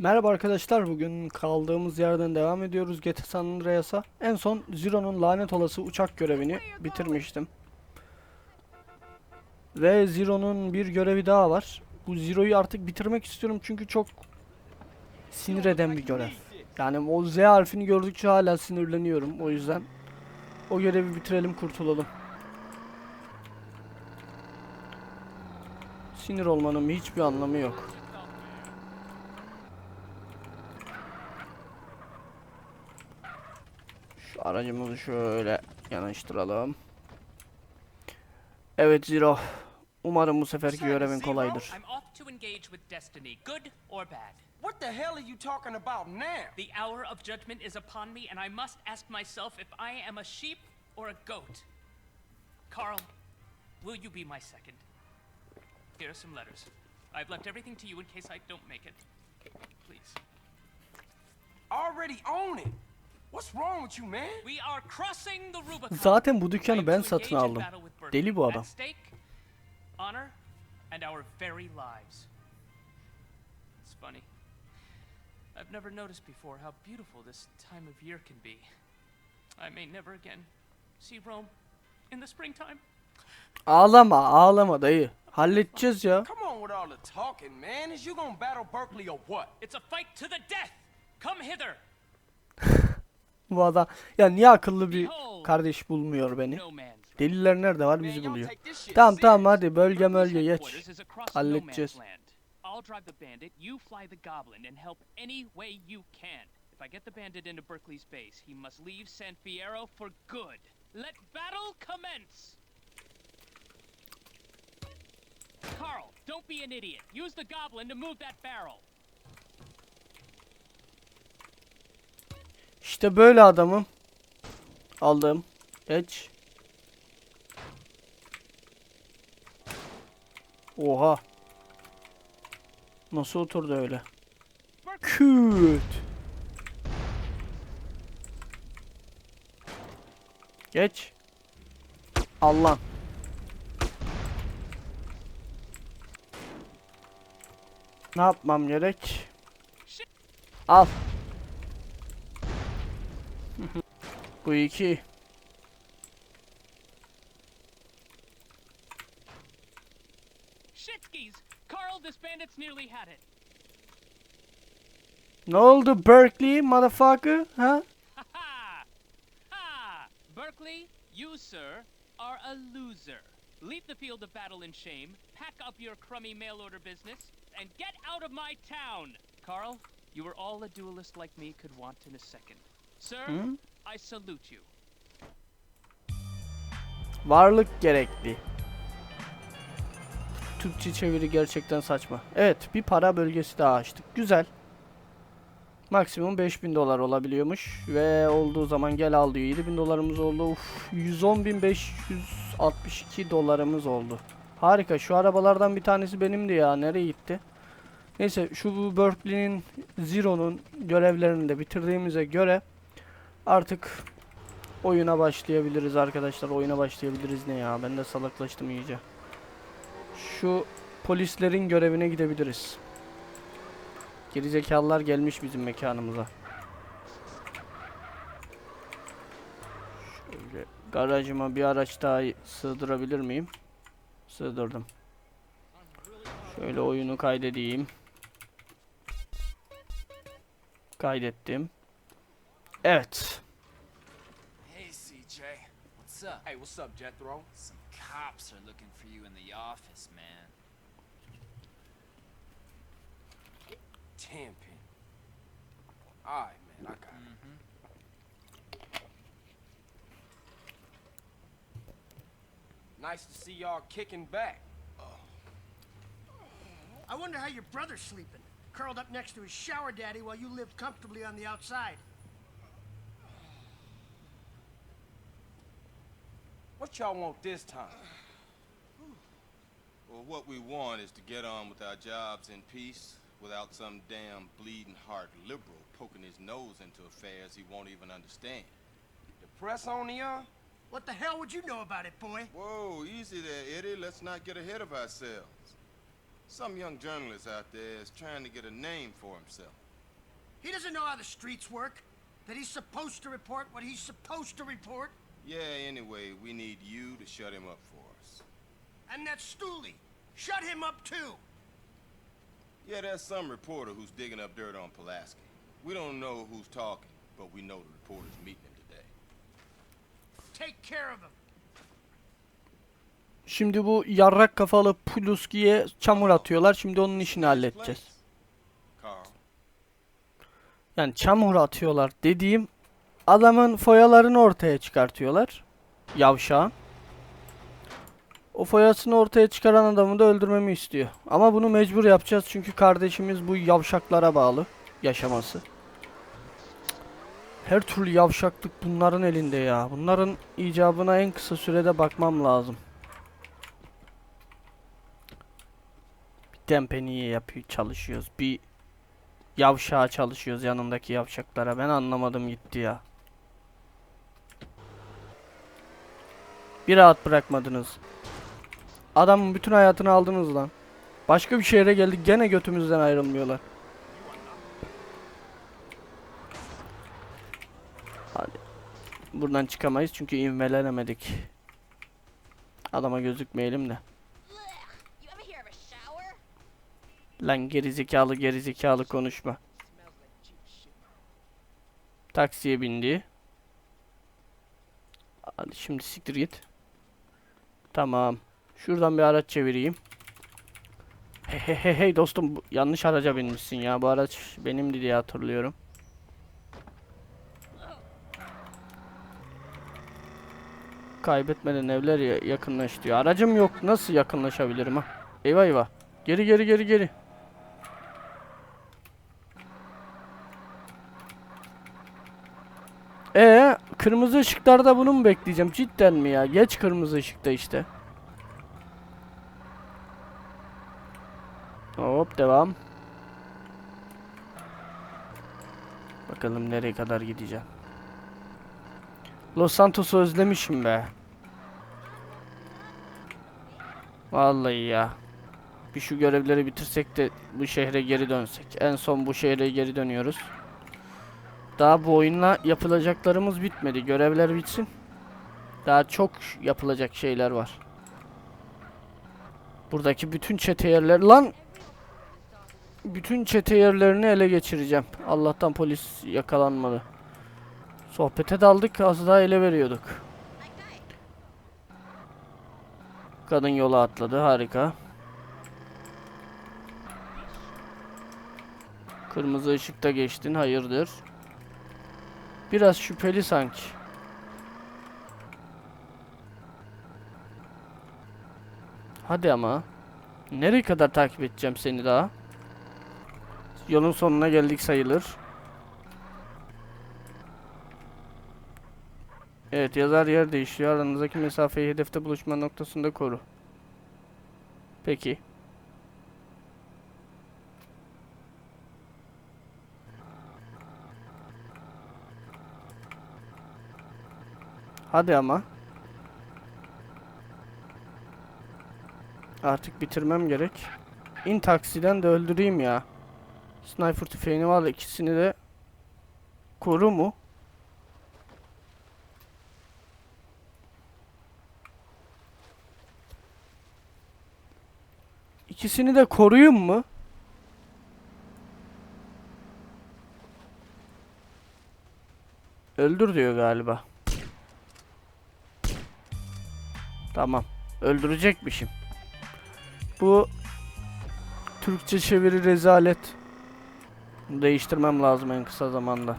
Merhaba arkadaşlar bugün kaldığımız yerden devam ediyoruz GTA San Andreas'a. En son Zero'nun lanet olası uçak görevini bitirmiştim. Ve Zero'nun bir görevi daha var. Bu Zero'yu artık bitirmek istiyorum çünkü çok sinir eden bir görev. Yani o Z harfini gördükçe hala sinirleniyorum o yüzden. O görevi bitirelim kurtulalım. Sinir olmanın hiçbir anlamı yok. Aracımızı şöyle yanaştıralım. Evet Zero. Umarım bu seferki görevin kolaydır. I'm off to engage with destiny, good or bad. What the hell are you talking about now? The hour of judgment is upon me, and I must ask myself if I am a sheep or a goat. Carl, will you be my second? Here are some letters. I've left everything to you in case I don't make it. Please. Already own it. What's wrong with you, man? We are crossing the Rubicon. Zaten bu dükkanı ben satın aldım. Deli bu adam. At stake, honor and our very lives. It's funny. I've never noticed before how beautiful this time of year can be. I may never again see Rome in the springtime. Ağlama ağlama dayı. Halledeceğiz ya. Come on with all the talking, man. Is you gonna battle Berkeley or what? It's a fight to the death. Come hither. Bu adam ya niye akıllı bir kardeş bulmuyor beni? Deliller nerede var bizi buluyor. Tamam tamam hadi bölge bölge geç. Halledeceğiz. I'll drive the bandit, you fly the goblin, and help any way you can. If I get the bandit into Berkeley's base, he must leave San Fierro for good. Let battle commence! Carl, don't be an idiot. Use the goblin to move that barrel. İşte böyle adamım. Aldım. Geç. Oha. Nasıl oturdu öyle? Küt. Geç. Allah. Ne yapmam gerek? Al. Iki. Shitskis! Carl, this bandit's nearly had it. Ne oldu Berkeley motherfucker? Huh? Ha ha! Ha! Berkeley, you, sir, are a loser. Leave the field of battle in shame, pack up your crummy mail order business, and get out of my town! Carl, you are all a duelist like me could want in a second. Sir, Hı? I salute you. Varlık gerekli. Türkçe çeviri gerçekten saçma. Evet, bir para bölgesi daha açtık. Güzel. Maksimum 5000 dolar olabiliyormuş ve olduğu zaman gel al diyor. 7000 dolarımız oldu. Uf, 110.562 dolarımız oldu. Harika. Şu arabalardan bir tanesi benimdi ya. Nereye gitti? Neyse şu Berkeley'nin Zero'nun görevlerini de bitirdiğimize göre artık oyuna başlayabiliriz arkadaşlar. Oyuna başlayabiliriz ne ya? Ben de salaklaştım iyice. Şu polislerin görevine gidebiliriz. Gerizekalılar gelmiş bizim mekanımıza. Şöyle garajıma bir araç daha sığdırabilir miyim? Sığdırdım. Şöyle oyunu kaydedeyim. Kaydettim. Hey, CJ. What's up? Hey, what's up, Jethro? Some cops are looking for you in the office, man. Tenpin. All right, man. I got it. Nice to see y'all kicking back. Oh. I wonder how your brother's sleeping. Curled up next to his shower daddy while you lived comfortably on the outside. What y'all want this time? Well, what we want is to get on with our jobs in peace without some damn bleeding heart liberal poking his nose into affairs he won't even understand. The press on y'all? What the hell would you know about it, boy? Whoa, easy there, Eddie. Let's not get ahead of ourselves. Some young journalist out there is trying to get a name for himself. He doesn't know how the streets work. That he's supposed to report what he's supposed to report. Yeah, anyway, we need you to shut him up for us. And that Stooley. Shut him up too. Yeah, there's some reporter who's digging up dirt on Pulaski. We don't know who's talking, but we know the reporter's meeting him today. Take care of him. Şimdi bu yarrak kafalı Puluski'ye çamur atıyorlar. Şimdi onun işini halledeceğiz. Yani çamur atıyorlar dediğim adamın foyalarını ortaya çıkartıyorlar. Yavşağın. O foyasını ortaya çıkaran adamı da öldürmemi istiyor. Ama bunu mecbur yapacağız çünkü kardeşimiz bu yavşaklara bağlı yaşaması. Her türlü yavşaklık bunların elinde ya. Bunların icabına en kısa sürede bakmam lazım. Bir dempeniye yapıyor, çalışıyoruz. Bir yavşağa çalışıyoruz yanındaki yavşaklara. Ben anlamadım gitti ya. Bir rahat bırakmadınız. Adamın bütün hayatını aldınız lan. Başka bir şehre geldik gene götümüzden ayrılmıyorlar. Hadi. Buradan çıkamayız çünkü ivmelenemedik. Adama gözükmeyelim de. Lan gerizekalı gerizekalı konuşma. Taksiye bindi. Hadi şimdi siktir git. Tamam. Şuradan bir araç çevireyim. Hey hey hey dostum yanlış araca binmişsin ya. Bu araç benimdi diye hatırlıyorum. Kaybetmeden evler ya- yakınlaş diyor. Aracım yok. Nasıl yakınlaşabilirim ha? Eyvah eyvah. Geri geri geri geri. Ee, kırmızı ışıklarda bunu mu bekleyeceğim? Cidden mi ya? Geç kırmızı ışıkta işte. Hop devam. Bakalım nereye kadar gideceğim. Los Santos'u özlemişim be. Vallahi ya. Bir şu görevleri bitirsek de bu şehre geri dönsek. En son bu şehre geri dönüyoruz. Daha bu oyunla yapılacaklarımız bitmedi. Görevler bitsin. Daha çok yapılacak şeyler var. Buradaki bütün çete yerler lan bütün çete yerlerini ele geçireceğim. Allah'tan polis yakalanmadı. Sohbete daldık az daha ele veriyorduk. Kadın yola atladı harika. Kırmızı ışıkta geçtin hayırdır? Biraz şüpheli sanki. Hadi ama. Nereye kadar takip edeceğim seni daha? Yolun sonuna geldik sayılır. Evet yazar yer değişiyor. Aranızdaki mesafeyi hedefte buluşma noktasında koru. Peki. Hadi ama. Artık bitirmem gerek. İn taksiden de öldüreyim ya. Sniper tüfeğini var ikisini de koru mu? İkisini de koruyayım mu? Öldür diyor galiba. Tamam. Öldürecekmişim. Bu Türkçe çeviri rezalet. Bunu Değiştirmem lazım en kısa zamanda.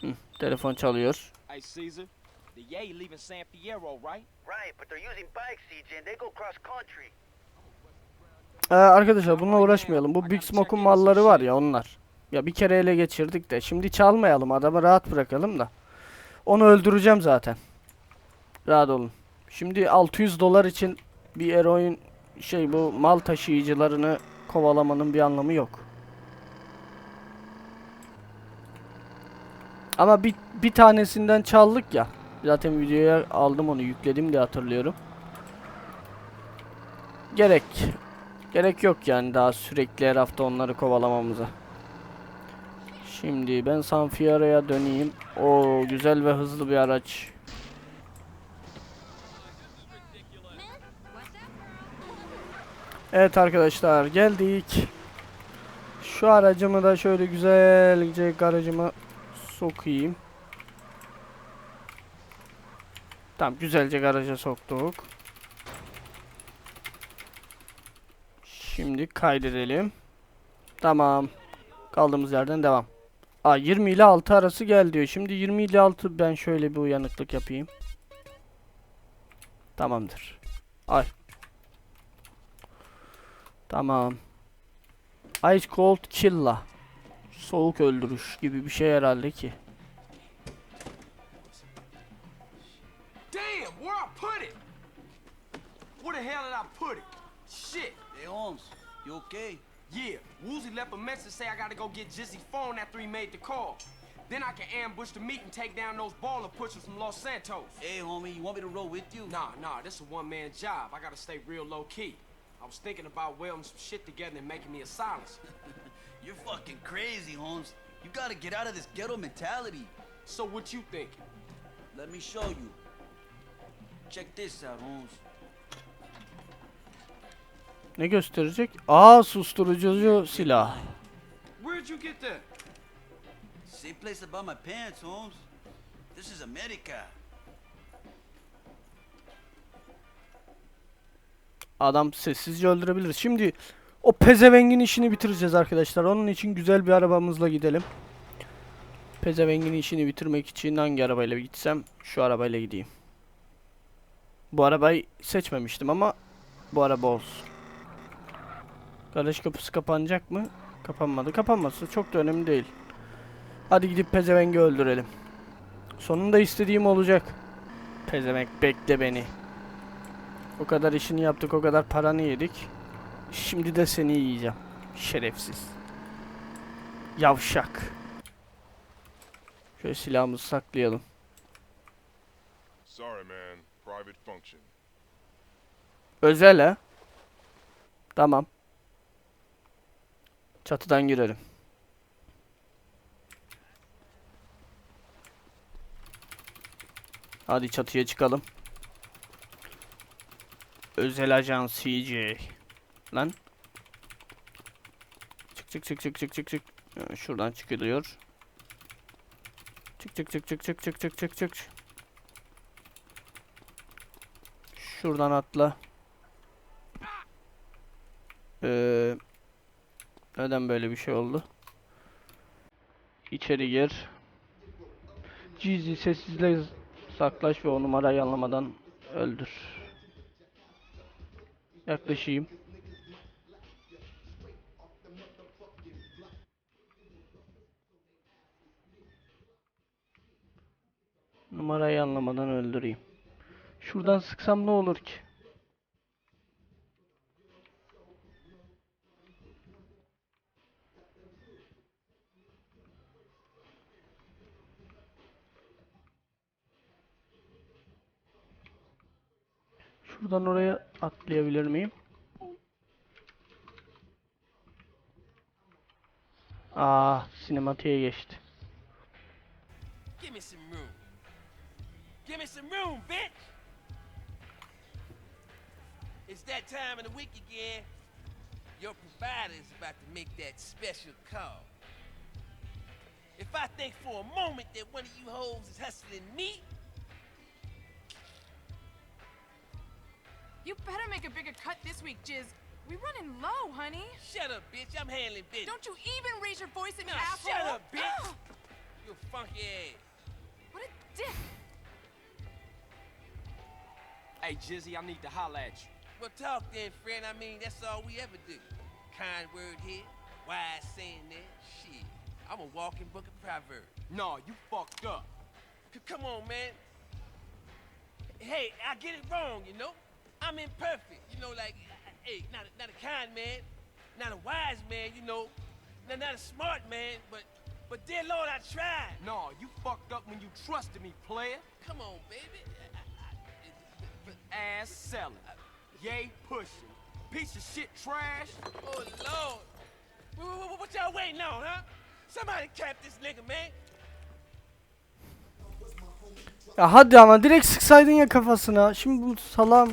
Hı, telefon çalıyor. Hey, Caesar, the Yay leaving San Fierro, right? Right, but they're using bikes, CJ, and they go cross country. Ee, arkadaşlar bununla uğraşmayalım. Bu Big Smoke'un malları var ya onlar. Ya bir kere ele geçirdik de. Şimdi çalmayalım. Adamı rahat bırakalım da. Onu öldüreceğim zaten. Rahat olun. Şimdi 600 dolar için bir eroin şey bu mal taşıyıcılarını kovalamanın bir anlamı yok. Ama bir, bir tanesinden çaldık ya. Zaten videoya aldım onu yükledim diye hatırlıyorum. Gerek Gerek yok yani daha sürekli her hafta onları kovalamamıza. Şimdi ben Sanfiara'ya döneyim. O güzel ve hızlı bir araç. Evet arkadaşlar geldik. Şu aracımı da şöyle güzelce garajıma sokayım. Tamam güzelce garaja soktuk. Şimdi kaydedelim. Tamam. Kaldığımız yerden devam. Aa 20 ile 6 arası gel diyor. Şimdi 20 ile 6 ben şöyle bir uyanıklık yapayım. Tamamdır. Ay. Tamam. Ice Cold Killa. Soğuk öldürüş gibi bir şey herhalde ki. Damn, where I put it? Where the hell did I put it? Shit. Hey, Holmes, you okay? Yeah, Woozy left a message say I gotta go get Jizzy's phone after he made the call. Then I can ambush the meet and take down those baller pushers from Los Santos. Hey, homie, you want me to roll with you? Nah, nah, this is a one-man job. I gotta stay real low-key. I was thinking about welding some shit together and making me a silencer. You're fucking crazy, Holmes. You gotta get out of this ghetto mentality. So what you think? Let me show you. Check this out, Holmes. Ne gösterecek? Aa susturucu silah. Where'd you get that? Same place I bought my pants, Holmes. This is America. Adam sessizce öldürebilir. Şimdi o pezevengin işini bitireceğiz arkadaşlar. Onun için güzel bir arabamızla gidelim. Pezevengin işini bitirmek için hangi arabayla gitsem şu arabayla gideyim. Bu arabayı seçmemiştim ama bu araba olsun. Garaj kapısı kapanacak mı? Kapanmadı. Kapanması çok da önemli değil. Hadi gidip pezevengi öldürelim. Sonunda istediğim olacak. Pezevenk bekle beni. O kadar işini yaptık, o kadar paranı yedik. Şimdi de seni yiyeceğim. Şerefsiz. Yavşak. Şöyle silahımızı saklayalım. Sorry, man. Private function. Özel ha. Tamam. Çatıdan girelim. Hadi çatıya çıkalım. Özel ajan CJ. Lan. Çık çık çık çık çık çık çık. Ee, Şuradan çıkılıyor. Çık çık çık çık çık çık çık çık çık. Şuradan atla. Ee, neden böyle bir şey oldu? İçeri gir. Gizli sessizle saklaş ve o numarayı anlamadan öldür. Yaklaşayım. Numarayı anlamadan öldüreyim. Şuradan sıksam ne olur ki? Şuradan oraya atlayabilir miyim? Aa, sinematiğe geçti. It's that time of the week again. Your provider is about to make that special call. If I think for a moment that one of you hoes is hustling me, You better make a bigger cut this week, Jiz. We running low, honey. shut up, bitch. I'm handling business. Don't you even raise your voice at me, Nah, asshole. shut up, bitch. Ugh, You funky ass. what a dick. Hey, Jizzy, I need to holler at you. Well, talk then, friend. I mean, that's all we ever do. Kind word here, wise saying there. Shit, I'm a walking book of proverbs. No, you fucked up. C- come on, man. Hey, I get it wrong, you know. I'm imperfect, you know. Like, hey, not a, not a kind man, not a wise man, you know, not, not a smart man, but but dear Lord, I tried. No, you fucked up when you trusted me, player. Come on, baby. I, I, I- but, Ass selling. Yay pushing. piece of shit trash. Oh, Lord. What, what, what y'all waiting on, huh? Somebody cap this nigga, man. Ya hadi ama direkt sıksaydın ya kafasına. Şimdi bu salam.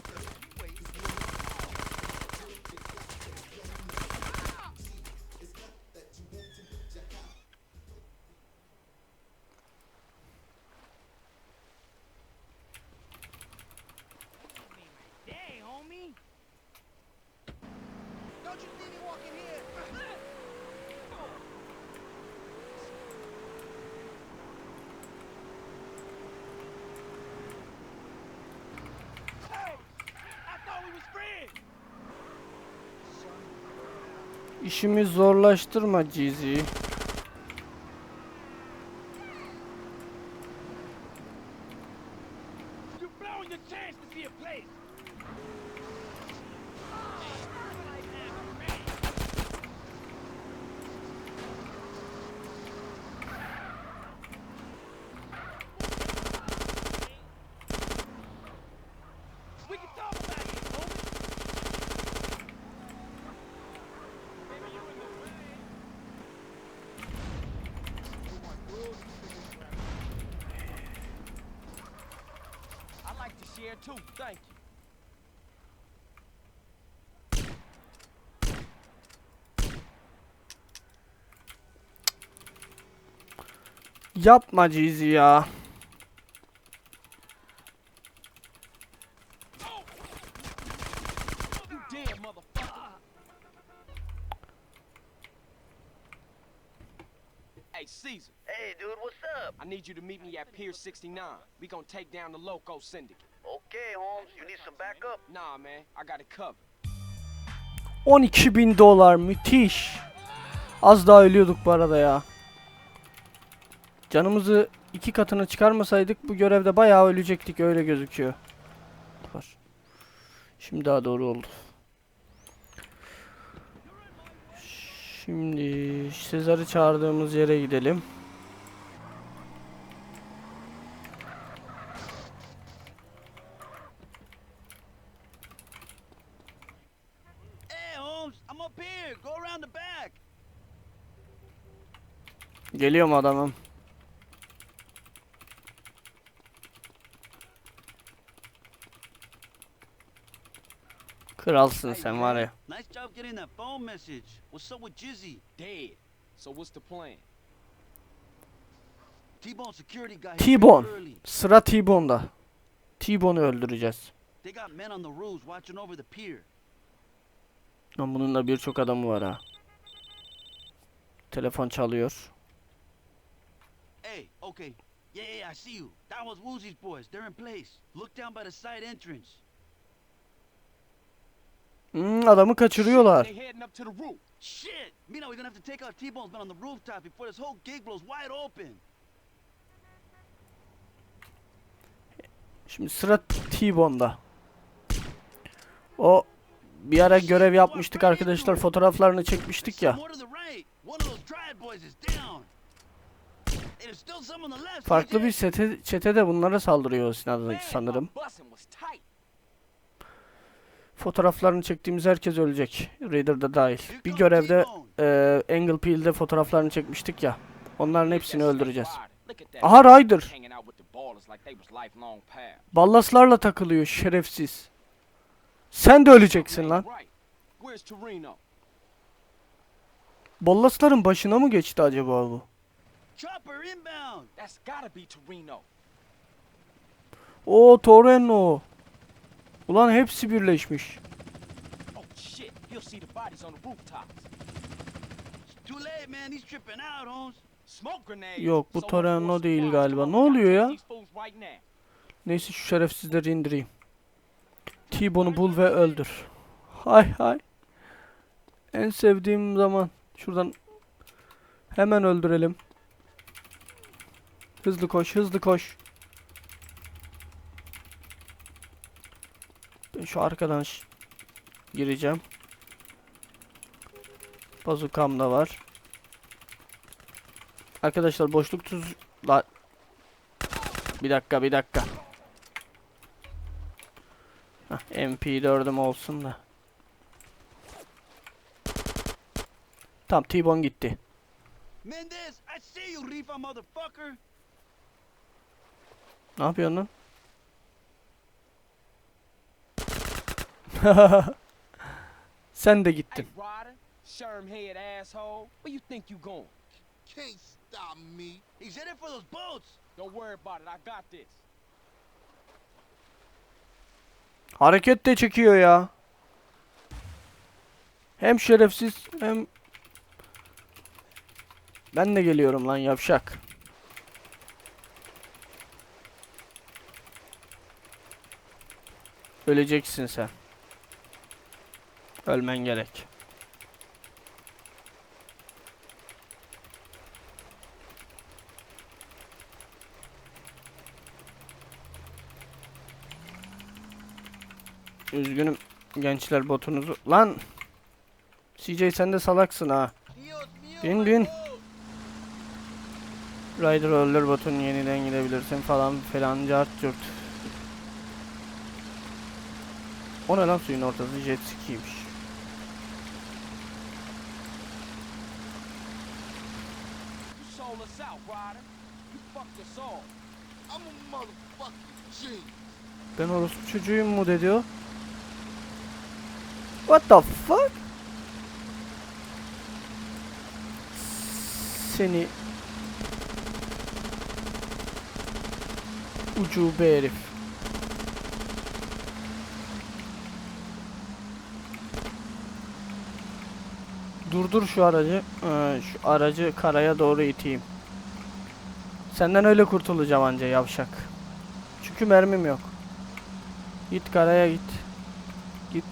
İşimi zorlaştırma Cizi. You're blowing your chance to see a place. We can talk about it, homie. I like to share too, thank you. Yapma Cizi ya. Caesar. Hey, dude, what's up? I need you to meet me at Pier 69. We gonna take down the Loco Syndicate. Okay, Holmes, you need some backup? Nah, man, I got it covered. 12 bin dolar müthiş. Az daha ölüyorduk bu arada ya. Canımızı iki katına çıkarmasaydık bu görevde bayağı ölecektik öyle gözüküyor. Var. Şimdi daha doğru oldu. Şimdi Sezar'ı çağırdığımız yere gidelim. Hey, Holmes, I'm up here. Go around the back. Geliyorum adamım. Kralsın sen var ya. Nice job getting that phone message. What's up with Jizzy? Dead. So what's the plan? T-Bone security here T-Bone. Sıra T-Bone'da. T-Bone'u öldüreceğiz. They got men on the roofs watching over the pier. Lan bunun da birçok adamı var ha. Telefon çalıyor. Hey, okay. Yeah, yeah, I see you. That was Woozy's boys. They're in place. Look down by the side entrance. Hmm, adamı kaçırıyorlar. They heading up to the roof. Shit! Mina, we're gonna have to take out T-Bone's men on the rooftop before this whole gig blows wide open. Şimdi sıra T-Bone'da. O bir ara görev yapmıştık arkadaşlar. Fotoğraflarını çekmiştik ya. Farklı bir çete, çete de bunlara saldırıyor sanırım. my busing was tight. Fotoğraflarını çektiğimiz herkes ölecek. Raider da dahil. Bir görevde e, Angle Peel'de fotoğraflarını çekmiştik ya. Onların hepsini öldüreceğiz. Aha pals. Ballaslarla takılıyor şerefsiz. Sen de öleceksin lan. Ballasların başına mı geçti acaba bu? O Toreno. Ulan hepsi birleşmiş. Oh. Yok, bu force değil galiba. Ne oluyor ya? Neyse şu şerefsizleri indireyim. T-Bone'u bul ve öldür. Hay hay. En sevdiğim zaman. Şuradan hemen öldürelim. Hızlı koş, hızlı koş. şu arkadan gireceğim. Bazukam da var. Arkadaşlar boşluk tuz... La... Bir dakika bir dakika. MP4'üm olsun da. Tam T-Bone gitti. Mendes, I see you Rifa motherfucker. Ne yapıyorsun lan? Sen de gittin. Can't stop me. He's headed for those boats. Don't worry about it. I got this. Hareket de çekiyor ya. Hem şerefsiz hem... Ben de geliyorum lan yavşak. Öleceksin sen. Ölmen gerek. Üzgünüm gençler botunuzu. Lan! CJ sen de salaksın ha. Bin bin. Rider öldür botun yeniden gidebilirsin falan filan cart curt. O ne lan suyun ortası jet ski'ymiş. You sold us out, Ryder. You fucked us all. I'm a motherfucking G. Ben orospu çocuğuyum mu dedi o? What the fuck? Seni ucube herif. Durdur şu aracı. Ee, şu aracı karaya doğru iteyim. Senden öyle kurtulacağım anca yavşak. Çünkü mermim yok. Git karaya git. Git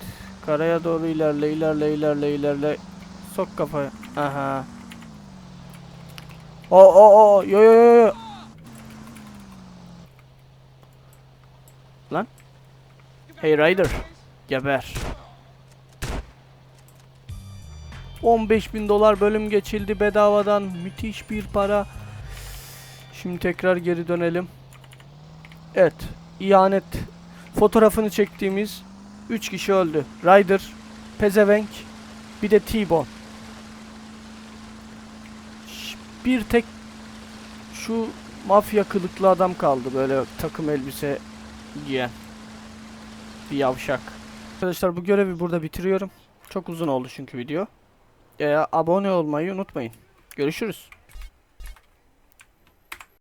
karaya doğru ilerle ilerle ilerle ilerle. Sok kafaya. Aha. O o o yo yo yo. Lan. Hey Ryder. Geber. 15 bin dolar bölüm geçildi bedavadan. Müthiş bir para. Şimdi tekrar geri dönelim. Evet. ihanet fotoğrafını çektiğimiz 3 kişi öldü. Ryder, Pezevenk, bir de T-Bone. Bir tek şu mafya kılıklı adam kaldı böyle takım elbise giyen. Bir yavşak. Arkadaşlar bu görevi burada bitiriyorum. Çok uzun oldu çünkü video. Ee, abone olmayı unutmayın. Görüşürüz.